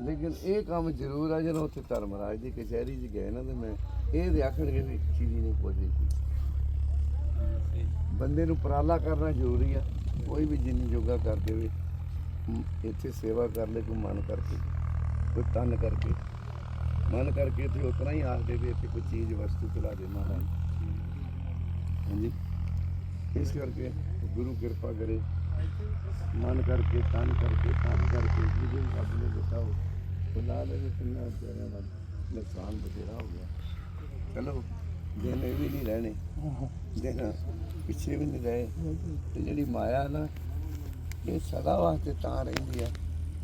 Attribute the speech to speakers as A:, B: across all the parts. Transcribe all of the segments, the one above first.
A: ਲੇਕਿਨ ਇਹ ਕੰਮ ਜ਼ਰੂਰ ਆ, ਜਦੋਂ ਉੱਥੇ ਧਰਮਰਾਜ ਦੀ ਕਚਹਿਰੀ 'ਚ ਗਏ ਨਾ, ਤੇ ਮੈਂ ਇਹ ਦੇ ਆਖਣਗੇ ਵੀ ਚੀਜ਼ ਨਹੀਂ ਕੋਈ ਬੰਦੇ ਨੂੰ ਉਪਰਾਲਾ ਕਰਨਾ ਜ਼ਰੂਰੀ ਆ, ਕੋਈ ਵੀ ਜਿੰਨੀ ਯੋਗਾ ਕਰ ਦੇਵੇ ਇੱਥੇ ਸੇਵਾ ਕਰ ਲੈ ਕੋਈ ਮਨ ਕਰਕੇ, ਕੋਈ ਤਨ ਕਰਕੇ। ਮਨ ਕਰਕੇ ਤੇ ਉਤਨਾ ਹੀ ਆਖਦੇ ਵੀ ਇੱਥੇ ਕੋਈ ਚੀਜ਼, ਵਸਤੂ ਚਲਾ ਦੇ ਮਹਾਰਾਜ। ਹਾਂਜੀ। ਇਸ ਕਰਕੇ ਗੁਰੂ ਕਿਰਪਾ ਕਰੇ। ਮਨ ਕਰਕੇ, ਤਨ ਕਰਕੇ ਧਨ ਕਰਕੇ, ਜਿਹਦੇ ਰੱਬ ਨੇ ਦਿੱਤਾ ਉਹ ਖੁਲਾ ਦੇ ਕਿੰਨਾ ਤੇਰੇ ਦਾ ਨੁਕਸਾਨ ਬਥੇਰਾ ਹੋ ਗਿਆ। ਚਲੋ, ਦਿਨ ਇਹ ਵੀ ਨਹੀਂ ਰਹਿਣੇ। ਦਿਨ ਪਿੱਛੇ ਵੀ ਨਹੀਂ ਰਹੇ। ਤੇ ਜਿਹੜੀ ਮਾਇਆ ਨਾ, ਇਹ ਸਦਾ ਵਾਸਤੇ ਤਾਂ ਰਹਿੰਦੀ ਆ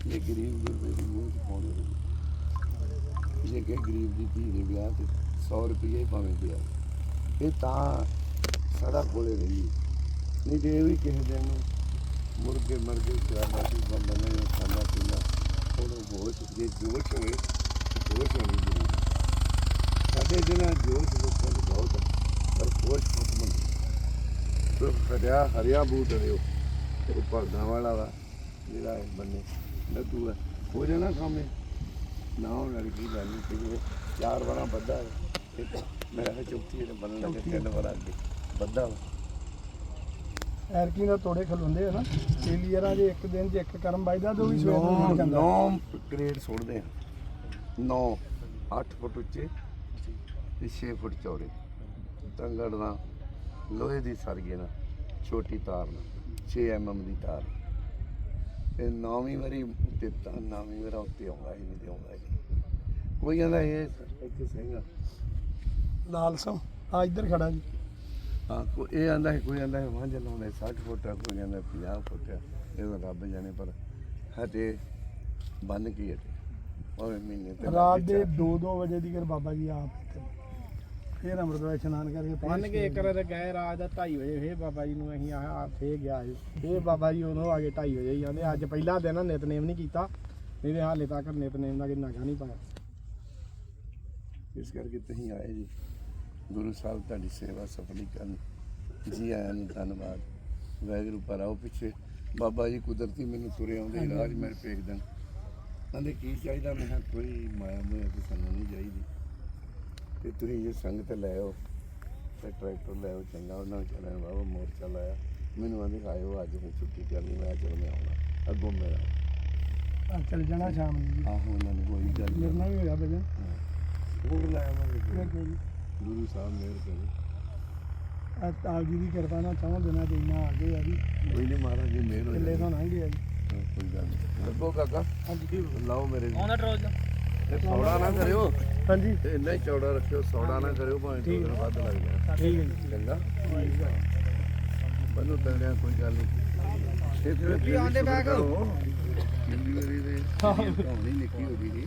A: ਇਹ ਗਰੀਬ ਗੁਰਬੇ ਦੀ ਮੂੰਹ ਚ ਪਾਉਂਦੇ ਜੇ ਕਿ ਗਰੀਬ ਦੀ ਧੀ ਦੇ ਵਿਆਹ ਤੇ 100 ਰੁਪਏ ਭਾਵੇਂ ਦਿਆ ਇਹ ਤਾਂ ਸਦਾ ਕੋਲੇ ਰਹੀ ਨਹੀਂ ਜੇ ਇਹ ਵੀ ਕਿਸੇ ਦਿਨ ਨੂੰ ਮੁਰਗੇ ਮਰਗੇ ਚਲਾਣਾ ਸੀ ਬੰਦਾ ਖਾਣਾ ਪੀਣਾ ਉਹਨੂੰ ਹੋਸ਼ ਜੇ ਜੋਸ਼ ਹੋਵੇ ਤੇ ਹੋਣੀ ਜ਼ਰੂਰੀ ਸਾਡੇ ਜਿਹੜਾ ਜੋਸ਼ ਲੋਕਾਂ ਨੂੰ ਬਹੁਤ ਹੈ, ਪਰ ਹੋਸ਼ ਬਹੁਤ ਮੰਦੀ ਤੋ ਹਰਿਆ ਹਰਿਆ ਬੂਟ ਰਿਓ ਉਹ ਭਗਦਾਂ ਵਾਲਾ ਵਾ ਜਿਹੜਾ ਇਹ ਬੰਨੇ ਨੱਦੂ ਹੈ ਹੋ ਜਾਣਾ ਕੰਮ ਨਾ ਹੋਣ ਵਾਲੀ ਕੀ ਗੱਲ ਨਹੀਂ ਕਿ ਚਾਰ ਵਾਰਾਂ ਬੱਧਾ ਹੈ ਇੱਕ ਮੇਰਾ ਹੈ ਚੌਥੀ ਇਹਨੇ ਬੰਨਣ ਲੱਗੇ ਤਿੰਨ ਵਾਰਾਂ ਅੱਗੇ ਬੱਧਾ ਵਾ।
B: ਐਰਕੀ ਦਾ ਤੋੜੇ ਖਲੋਂਦੇ ਆ ਨਾ। ਏਲੀਅਰਾਂ ਜੇ ਇੱਕ ਦਿਨ 'ਚ ਇੱਕ ਕਰਮ ਵੱਜਦਾ ਤੇ ਉਹ ਵੀ ਸਵੇਰ ਨੂੰ ਜਾਂਦਾ।
A: ਨੌ ਗ੍ਰੇਡ ਸੁੱਟਦੇ ਆ। ਨੌ 8 ਫੁੱਟ ਉੱਚੇ ਤੇ 6 ਫੁੱਟ ਚੌੜੇ। ਤੰਗੜ ਦਾ ਲੋਹੇ ਦੀ ਸਰਗੇ ਨਾਲ ਛੋਟੀ ਤਾਰ ਨਾਲ 6 ਐਮਐਮ ਦੀ ਤਾਰ। ਤੇ ਨੌਵੀਂ ਵਾਰੀ ਤਾਂ ਨੌਵੀਂ ਵਾਰ ਉੱਤੇ ਆਉਂਦਾ ਹੀ ਨਹੀਂ ਆਉਂਦਾ ਹੀ ਕੋਈ ਕਹਿੰਦਾ ਇਹ ਇੱਥੇ ਸਿੰਘਾ
B: ਲਾਲ ਸਮ ਆ ਇੱਧਰ ਖੜਾ ਜੀ।
A: ਹਾਂ ਕੋ ਇਹ ਆਂਦਾ ਹੈ ਕੋਈ ਆਂਦਾ ਹੈ ਵਾਂਝ ਲਾਉਂਦਾ 60 ਫੁੱਟ ਆ ਕੋਈ ਕਹਿੰਦਾ 50 ਫੁੱਟ ਆ ਇਹ ਤਾਂ ਰੱਬ ਜਾਣੇ ਪਰ ਹਟੇ ਬੰਨ ਕੀ ਹਟੇ ਉਹ ਮਹੀਨੇ ਤੇ
B: ਰਾਤ ਦੇ 2-2 ਵਜੇ ਦੀ ਕਰ ਬਾਬਾ ਜੀ ਆਪ ਇੱਥੇ ਫੇਰ ਅੰਮ੍ਰਿਤਵਾਰ ਇਸ਼ਨਾਨ ਕਰਕੇ ਫੇਰ
C: ਮੰਨ ਕੇ ਇੱਕ ਰ ਗਏ ਰਾਤ ਦਾ 2:30 ਵਜੇ ਫੇਰ ਬਾਬਾ ਜੀ ਨੂੰ ਅਸੀਂ ਆਹ ਫੇਰ ਗਿਆ ਸੀ ਫੇਰ ਬਾਬਾ ਜੀ ਉਦੋਂ ਆ ਗਏ 2:30 ਵਜੇ ਹੀ ਆਂਦੇ ਅੱਜ ਪਹਿਲਾ ਦਿਨ ਆ ਨਿਤਨੇਮ ਨਹੀਂ ਕੀਤਾ। ਨਹੀਂ ਤੇ ਹਾਲੇ ਤੱਕ ਨਿਤਨੇਮ ਦਾ ਕਿੰਨਾ ਗਾ ਨਹੀਂ ਪਾਇਆ।
A: ਇਸ ਕਰਕੇ ਤੁਸੀਂ ਆਏ ਜੀ। ਗੁਰੂ ਸਾਹਿਬ ਤੁਹਾਡੀ ਸੇਵਾ ਸਫਲੀ ਕਰਨ। ਜੀ ਆਇਆਂ ਨੂੰ ਧੰਨਵਾਦ। ਵਾਹਿਗੁਰੂ ਪਰ ਆਓ ਪਿੱਛੇ। ਬਾਬਾ ਜੀ ਕੁਦਰਤੀ ਮੈਨੂੰ ਤੁਰੇ ਆਉਂਦੇ ਰਾਜ ਮੇਰੇ ਪੇਕ ਦੇਣ। ਕਹਿੰਦੇ ਕੀ ਚਾਹੀਦਾ? ਮੈਂ ਕਿਹਾ ਕੋਈ ਮਾਇਆ ਮੋਇਆ ਤੇ ਸਾਨੂੰ ਨਹੀਂ ਚਾਹੀਦੀ। ਤੇ ਤੁਸੀਂ ਜੇ ਸੰਗਤ ਲੈ ਆਓ ਤੇ ਟਰੈਕਟਰ ਲੈ ਆਓ ਚੰਗਾ। ਉਹਨਾਂ ਨੂੰ ਚੱਲਣ ਬਾਬਾ ਮੋਰਚਾ ਲਾਇਆ। ਮੈਨੂੰ ਆਂਦੇ ਆਇਓ ਅੱਜ ਮੈਂ ਛੁੱਟੀ ਕਰਨੀ ਮੈਂ ਚਲ ਮੈਂ ਆਉਣਾ। ਅੱਗੋਂ ਮੇਰਾ
B: ਆ ਚੱਲ ਜਾਣਾ ਸ਼ਾਮ ਨੂੰ ਜੀ।
A: ਆਹੋ ਉਹਨਾਂ ਨੂੰ ਕੋਈ ਗੱਲ
B: ਮੇਰੇ ਨਾਲ ਵੀ ਹੋਇਆ ਭਜਨ
A: ਹੋਰ ਲੈ ਆਵਾਂਗੇ
B: ਵੇਖੋ ਜੀ।
A: ਗੁਰੂ ਸਾਹਿਬ ਮਿਹਰ ਕਰੇ।
B: ਆ ਆਪ ਜੀ ਦੀ ਕਿਰਪਾ ਨਾਲ ਚਾਹੋਂ ਦਿਨਾਂ ਚ ਇੰਨਾ ਆ ਗਏ ਆ ਜੀ।
A: ਕੋਈ ਨਹੀਂ ਮਹਾਰਾਜ ਜੀ ਮਿਹਰ ਹੋ
B: ਕਿੱਲੇ
A: ਜਾਏ
B: ਤੋਂ ਲੰਘ ਗਏ ਆ ਜੀ।
A: ਹਾਂ, ਕੋਈ ਗੱਲ ਨਹੀਂ ਲੱਗੋ ਕਾਕਾ।
B: ਹਾਂਜੀ।
A: ਲਾਓ ਮੇਰੇ
C: ਆਉਂਦਾ ਟਰੋਲ
A: ਇਹ ਸੌੜਾ ਨਾ ਕਰਿਓ।
B: ਹਾਂਜੀ।
A: ਤੇ ਇੰਨਾ ਹੀ ਚੌੜਾ ਰੱਖਿਓ ਸੌੜਾ ਨਾ ਕਰਿਓ ਭਾਵੇਂ ਦੋ ਦਿਨ ਵੱਧ ਲੱਗ ਜਾਣ।
B: ਠੀਕ ਹੈ ਜੀ।
A: ਚੰਗਾ? ਬੰਨੂ ਤੜਿਆ ਕੋਈ ਗੱਲ ਨਹੀਂ ਤੇ ਫਿਰ
C: ਆਉਂਦੇ ਬੈਗ।
A: ਜਿੰਦਗੀ ਮੇਰੀ ਦੇ। ਕਹਾਣੀ ਨਿੱਕੀ ਹੋ ਗਈ